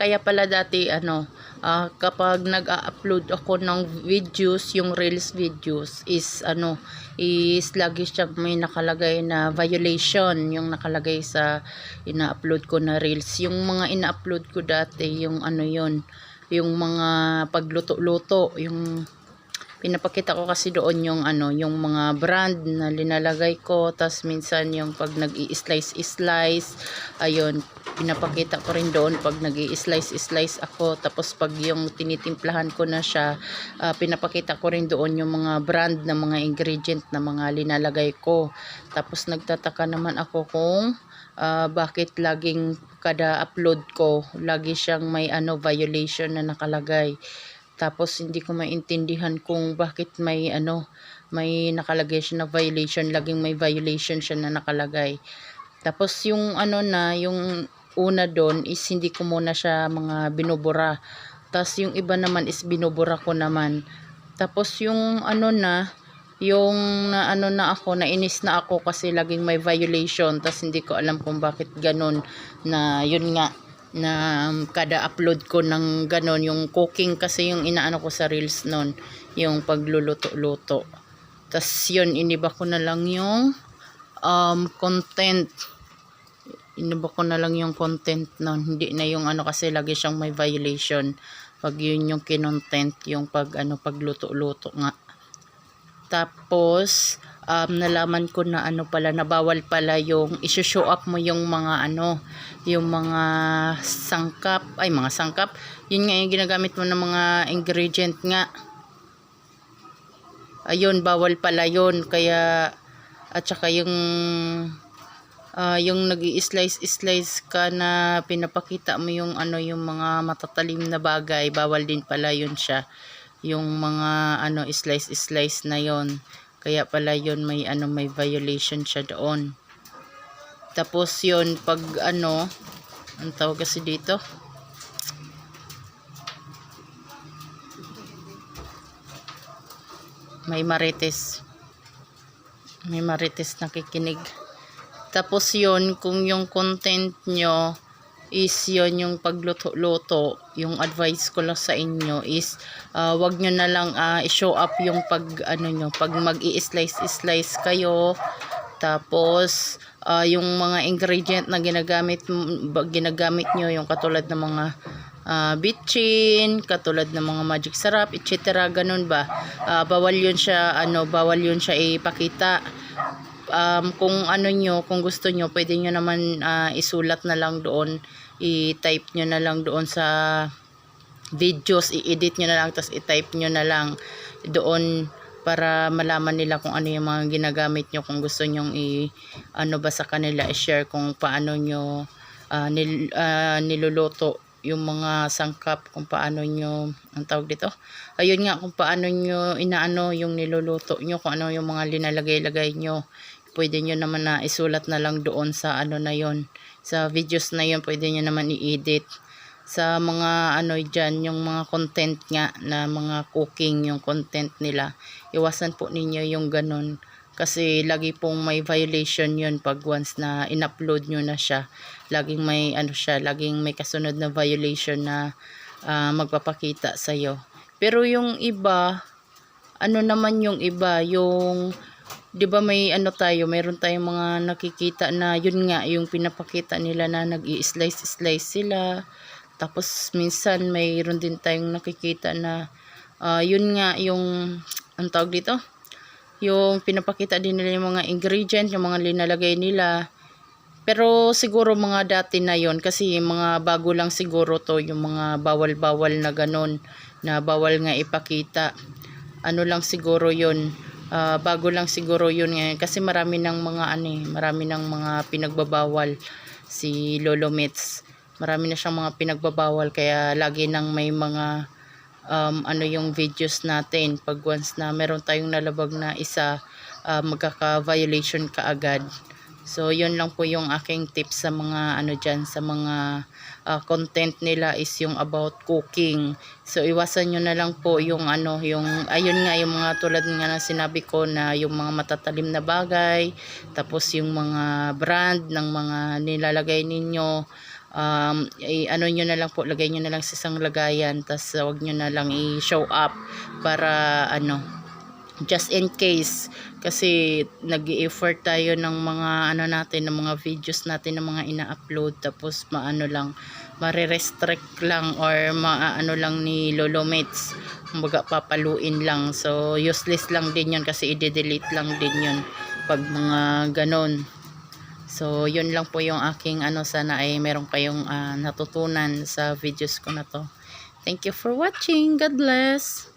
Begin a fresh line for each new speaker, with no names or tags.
kaya pala dati ano, ah, kapag nag-upload ako ng videos, yung reels videos is ano, is lagi siya may nakalagay na violation yung nakalagay sa ina-upload ko na reels. Yung mga ina-upload ko dati, yung ano yon yung mga pagluto-luto, yung pinapakita ko kasi doon yung ano, yung mga brand na linalagay ko, tas minsan yung pag nag-i-slice-slice, ayun, pinapakita ko rin doon pag nag-i-slice-slice ako, tapos pag yung tinitimplahan ko na siya, ah, pinapakita ko rin doon yung mga brand na mga ingredient na mga linalagay ko. Tapos nagtataka naman ako kung ah, bakit laging kada upload ko, lagi siyang may ano violation na nakalagay. Tapos hindi ko maintindihan kung bakit may ano, may nakalagay siya na violation, laging may violation siya na nakalagay. Tapos yung ano na, yung una doon is hindi ko muna siya mga binubura. Tapos yung iba naman is binubura ko naman. Tapos yung ano na, yung na ano na ako, nainis na ako kasi laging may violation. Tapos hindi ko alam kung bakit ganun na yun nga na um, kada upload ko ng ganon yung cooking kasi yung inaano ko sa reels nun yung pagluluto-luto. Tas yun iniba ko na lang yung um, content. Iniba ko na lang yung content nun. Hindi na yung ano kasi lagi siyang may violation. Pag yun yung kinontent yung pag ano pagluto-luto nga tapos um, nalaman ko na ano pala na bawal pala yung isushow up mo yung mga ano yung mga sangkap ay mga sangkap. Yun nga yung ginagamit mo ng mga ingredient nga. Ayun bawal pala yun. Kaya at saka yung ah, yung nag slice slice ka na pinapakita mo yung ano yung mga matatalim na bagay bawal din pala yun siya yung mga ano slice slice na yon kaya pala yon may ano may violation siya doon. Tapos yon pag ano ang tawag kasi dito? May marites. May marites nakikinig. Tapos yon kung yung content nyo is yon yung pagluto-luto. Yung advice ko lang sa inyo is ah, wag nyo na lang ah, i-show up yung pag ano nyo pag mag i-slice slice kayo. Tapos ah, yung mga ingredient na ginagamit ginagamit nyo yung katulad ng mga ah, bitchin katulad ng mga magic sarap etc ganun ba? Ah, bawal yun siya ano bawal yun siya ipakita um, kung ano nyo, kung gusto nyo, pwede nyo naman ah, isulat na lang doon, i-type nyo na lang doon sa videos, i-edit nyo na lang, tapos i-type nyo na lang doon para malaman nila kung ano yung mga ginagamit nyo, kung gusto nyong i, ano ba sa kanila, i-share kung paano nyo ah, nil, ah, niluluto yung mga sangkap, kung paano nyo, ang tawag dito, ayun nga, kung paano nyo inaano yung niluluto nyo, kung ano yung mga linalagay-lagay nyo, pwede nyo naman na isulat na lang doon sa ano na yon sa videos na yon pwede nyo naman i-edit. Sa mga ano dyan yung mga content nga na mga cooking yung content nila iwasan po ninyo yung ganun. Kasi lagi pong may violation yun pag once na in-upload nyo na siya. Laging may ano siya laging may kasunod na violation na ah, magpapakita sa'yo. Pero yung iba ano naman yung iba yung 'di ba may ano tayo, mayroon tayong mga nakikita na yun nga yung pinapakita nila na nag-i-slice slice sila. Tapos minsan mayroon din tayong nakikita na ah, yun nga yung ang tawag dito, yung pinapakita din nila yung mga ingredient, yung mga linalagay nila. Pero siguro mga dati na yon kasi mga bago lang siguro to yung mga bawal-bawal na ganun na bawal nga ipakita. Ano lang siguro yon Ah, bago lang siguro yun ngayon kasi marami ng mga ano eh, marami ng mga pinagbabawal si Lolo Mits. Marami na siyang mga pinagbabawal kaya lagi nang may mga um, ano yung videos natin pag once na meron tayong nalabag na isa ah, magkaka-violation ka agad. So, yun lang po yung aking tips sa mga ano dyan, sa mga ah, content nila is yung about cooking. So, iwasan nyo na lang po yung ano, yung, ayun nga, yung mga tulad nga na sinabi ko na yung mga matatalim na bagay, tapos yung mga brand ng mga nilalagay ninyo, um, i- ano nyo na lang po, lagay nyo na lang sa isang lagayan, uh, wag nyo na lang i-show up para ano, just in case kasi nag effort tayo ng mga ano natin ng mga videos natin ng mga ina-upload tapos maano lang mare-restrict lang or maano lang ni Lolo Mates. Kumbaga papaluin lang. So useless lang din yun kasi i-delete lang din yun pag mga ganon so yun lang po yung aking ano sana ay meron kayong ah, natutunan sa videos ko na to. Thank you for watching. God bless